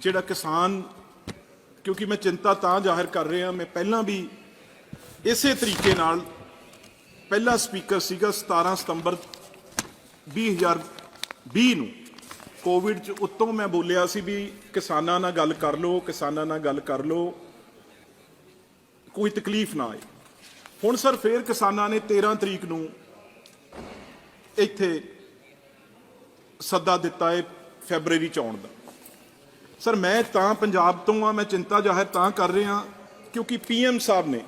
ਜਿਹੜਾ ਕਿਸਾਨ, ਕਿਉਂਕਿ ਮੈਂ ਚਿੰਤਾ ਤਾਂ ਜ਼ਾਹਿਰ ਕਰ ਰਿਹਾ, ਮੈਂ ਪਹਿਲਾਂ ਵੀ ਇਸੇ ਤਰੀਕੇ ਨਾਲ ਪਹਿਲਾ ਸਪੀਕਰ ਸੀਗਾ 17 ਸਤੰਬਰ 2020 ਨੂੰ। ਕੋਵਿਡ ਚ ਉੱਤੋਂ ਮੈਂ ਬੋਲਿਆ ਸੀ ਵੀ ਕਿਸਾਨਾਂ ਨਾਲ ਗੱਲ ਕਰ ਲਓ, ਕਿਸਾਨਾਂ ਨਾਲ ਗੱਲ ਕਰ ਲਓ, ਕੋਈ ਤਕਲੀਫ ਨਾ ਆਏ। ਹੁਣ ਸਰ ਫੇਰ ਕਿਸਾਨਾਂ ਨੇ 13 ਤਰੀਕ ਨੂੰ ਇੱਥੇ ਸੱਦਾ ਦਿੱਤਾ ਹੈ ਫੈਬਰੂਅਰੀ ਚ ਆਉਣ ਦਾ। ਸਰ ਮੈਂ ਤਾਂ ਪੰਜਾਬ ਤੋਂ ਆ ਮੈਂ ਚਿੰਤਾ ਜ਼ਾਹਿਰ ਤਾਂ ਕਰ ਰਿਹਾ ਕਿਉਂਕਿ ਪੀਐਮ ਸਾਹਿਬ ਨੇ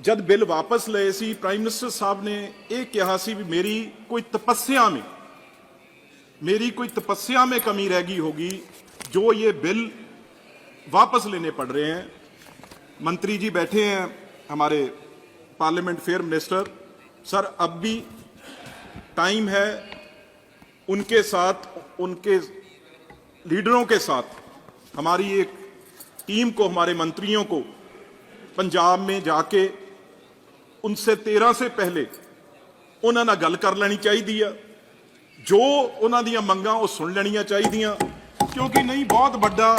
ਜਦ ਬਿੱਲ ਵਾਪਸ ਲਏ ਸੀ ਪ੍ਰਾਈਮ ਮਿਨਿਸਟਰ ਸਾਹਿਬ ਨੇ ਇਹ ਕਿਹਾ ਸੀ ਵੀ ਮੇਰੀ ਕੋਈ ਤਪੱਸਿਆ में मेरी कोई तपस्या में कमी रह गई होगी जो ये बिल वापस लेने पड़ रहे हैं मंत्री जी बैठे हैं हमारे पार्लियामेंट फेयर मिनिस्टर सर अब भी टाइम है उनके साथ उनके लीडरों के साथ हमारी एक टीम को हमारे मंत्रियों को पंजाब में जाके उनसे 13 से पहले ਉਹਨਾਂ ਨਾਲ ਗੱਲ ਕਰ ਲੈਣੀ ਚਾਹੀਦੀ ਆ ਜੋ ਉਹਨਾਂ ਦੀਆਂ ਮੰਗਾਂ ਉਹ ਸੁਣ ਲੈਣੀਆਂ ਚਾਹੀਦੀਆਂ ਕਿਉਂਕਿ ਨਹੀਂ ਬਹੁਤ ਵੱਡਾ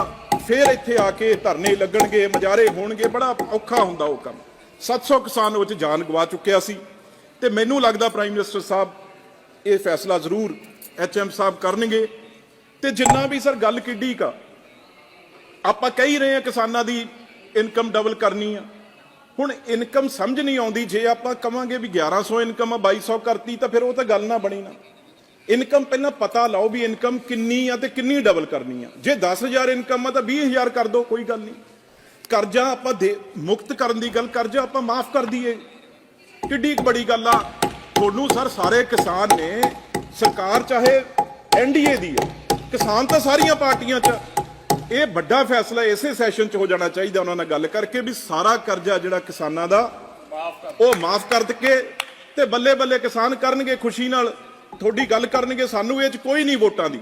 ਫੇਰ ਇੱਥੇ ਆ ਕੇ ਧਰਨੇ ਲੱਗਣਗੇ ਮਜਾਰੇ ਹੋਣਗੇ ਬੜਾ ਔਖਾ ਹੁੰਦਾ ਉਹ ਕੰਮ 700 ਕਿਸਾਨ ਉਹ ਚ ਜਾਨ ਗਵਾ ਚੁੱਕਿਆ ਸੀ ਤੇ ਮੈਨੂੰ ਲੱਗਦਾ ਪ੍ਰਾਈਮ ਮਿਨਿਸਟਰ ਸਾਹਿਬ ਇਹ ਫੈਸਲਾ ਜ਼ਰੂਰ ਐਚਐਮ ਸਾਹਿਬ ਕਰਨਗੇ ਤੇ ਜਿੰਨਾ ਵੀ ਸਰ ਗੱਲ ਕਿੱਡੀ ਕਾ ਆਪਾਂ ਕਹਿ ਰਹੇ ਹਾਂ ਕਿਸਾਨਾਂ ਦੀ ਇਨਕਮ ਡਬਲ ਕਰਨੀ ਆ। ਹੁਣ ਇਨਕਮ ਸਮਝ ਨਹੀਂ ਆਉਂਦੀ, ਜੇ ਆਪਾਂ ਕਵਾਂਗੇ ਵੀ 1100 ਇਨਕਮ ਆ 2200 ਕਰਤੀ, ਤਾਂ ਫਿਰ ਉਹ ਤਾਂ ਗੱਲ ਨਾ ਬਣੀ ਨਾ। ਇਨਕਮ ਪਹਿਲਾਂ ਪਤਾ ਲਾਓ ਵੀ ਇਨਕਮ ਕਿੰਨੀ ਆ ਤੇ ਕਿੰਨੀ ਡਬਲ ਕਰਨੀ ਆ। ਜੇ 10000 ਇਨਕਮ ਆ ਤਾਂ 20000 ਕਰ ਦਿਓ ਕੋਈ ਗੱਲ ਨਹੀਂ। ਕਰਜ਼ਾ ਆਪਾਂ ਦੇ, ਮੁਕਤ ਕਰਨ ਦੀ ਗੱਲ, ਕਰਜ਼ਾ ਆਪਾਂ ਮਾਫ ਕਰ ਦਈਏ। ਕਿੱਡੀ ਕੁ ਬੜੀ ਗੱਲ ਆ। ਤੁਹਾਨੂੰ ਸਰ ਸਾਰੇ ਕਿਸਾਨ ਨੇ, ਸਰਕਾਰ ਚਾਹੇ ਐਨਡੀਏ ਦੀ ਆ ਕਿਸਾਨ ਤਾਂ ਸਾਰੀਆਂ ਪਾਰਟੀਆਂ 'ਚ। ਇਹ ਵੱਡਾ ਫੈਸਲਾ ਇਸੇ ਸੈਸ਼ਨ 'ਚ ਹੋ ਜਾਣਾ ਚਾਹੀਦਾ ਉਹਨਾਂ ਨਾਲ ਗੱਲ ਕਰਕੇ ਵੀ ਸਾਰਾ ਕਰਜ਼ਾ ਜਿਹੜਾ ਕਿਸਾਨਾਂ ਦਾ, ਉਹ ਮਾਫ ਕਰ ਕੇ ਤੇ ਬੱਲੇ ਬੱਲੇ ਕਿਸਾਨ ਕਰਨਗੇ ਖੁਸ਼ੀ ਨਾਲ। ਤੁਹਾਡੀ ਗੱਲ ਕਰਨਗੇ, ਸਾਨੂੰ ਇਹ 'ਚ ਕੋਈ ਨਹੀਂ ਵੋਟਾਂ ਦੀ।